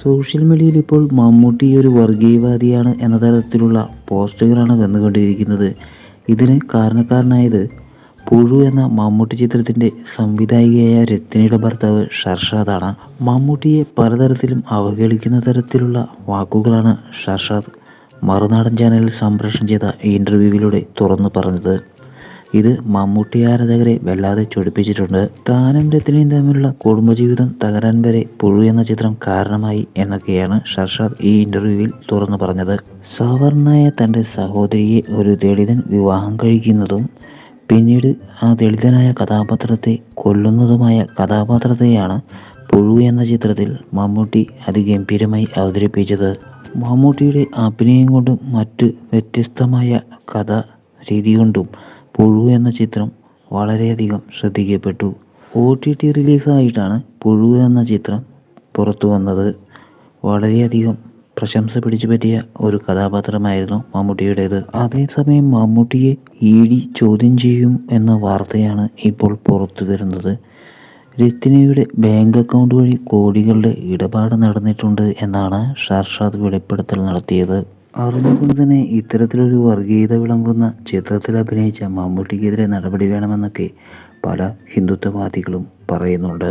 Social മീഡിയയിൽ ഇപ്പോൾ മമ്മൂട്ടി ഒരു വർഗീയവാദിയാണ് എന്ന തരത്തിലുള്ള പോസ്റ്റുകളാണ് വന്നുകൊണ്ടിരിക്കുന്നത്. ഇതിന് കാരണക്കാരനായത് പുഴു എന്ന മമ്മൂട്ടി ചിത്രത്തിന്റെ സംവിധായികയായ രത്നയുടെ ഭർത്താവ് ഷർഷാദാണ്. മമ്മൂട്ടിയെ പലതരത്തിലും അവഹേളിക്കുന്ന തരത്തിലുള്ള വാക്കുകളാണ് ഷർഷാദ് മറുനാടൻ ചാനലിൽ സംപ്രേഷണം ചെയ്ത ഇന്റർവ്യൂവിലൂടെ തുറന്നു പറഞ്ഞത്. ഇത് മമ്മൂട്ടി ആരാധകരെ വല്ലാതെ ചൊടിപ്പിച്ചിട്ടുണ്ട്. താനും രത്നയും തമ്മിലുള്ള കുടുംബജീവിതം തകരാൻ വരെ പുഴു എന്ന ചിത്രം കാരണമായി എന്നൊക്കെയാണ് ഷർഷാദ് ഈ ഇന്റർവ്യൂവിൽ തുറന്നു പറഞ്ഞത്. സവർണായ തന്റെ സഹോദരിയെ ഒരു ദളിതൻ വിവാഹം കഴിക്കുന്നതും പിന്നീട് ആ ദളിതനായ കഥാപാത്രത്തെ കൊല്ലുന്നതുമായ കഥാപാത്രത്തെയാണ് പുഴു എന്ന ചിത്രത്തിൽ മമ്മൂട്ടി അതിഗംഭീരമായി അവതരിപ്പിച്ചത്. മമ്മൂട്ടിയുടെ അഭിനയം കൊണ്ടും മറ്റ് വ്യത്യസ്തമായ കഥ രീതി കൊണ്ടും പുഴു എന്ന ചിത്രം വളരെയധികം ശ്രദ്ധിക്കപ്പെട്ടു. ഒ ടി ടി റിലീസായിട്ടാണ് പുഴു എന്ന ചിത്രം പുറത്തു വന്നത്. വളരെയധികം പ്രശംസ പിടിച്ചു പറ്റിയ ഒരു കഥാപാത്രമായിരുന്നു മമ്മൂട്ടിയുടേത്. അതേസമയം മമ്മൂട്ടിയെ ഇ ഡി ചോദ്യം ചെയ്യും എന്ന വാർത്തയാണ് ഇപ്പോൾ പുറത്തു വരുന്നത്. രത്തിനയുടെ ബാങ്ക് അക്കൗണ്ട് വഴി കോടികളുടെ ഇടപാട് നടന്നിട്ടുണ്ട് എന്നാണ് ഷർഷാദ് വെളിപ്പെടുത്തൽ നടത്തിയത്. അറിഞ്ഞുകൊണ്ട് തന്നെ ഇത്തരത്തിലൊരു വർഗീയത വിളമ്പുന്ന ചിത്രത്തിൽ അഭിനയിച്ച മമ്മൂട്ടിക്കെതിരെ നടപടി വേണമെന്നൊക്കെ പല ഹിന്ദുത്വവാദികളും പറയുന്നുണ്ട്.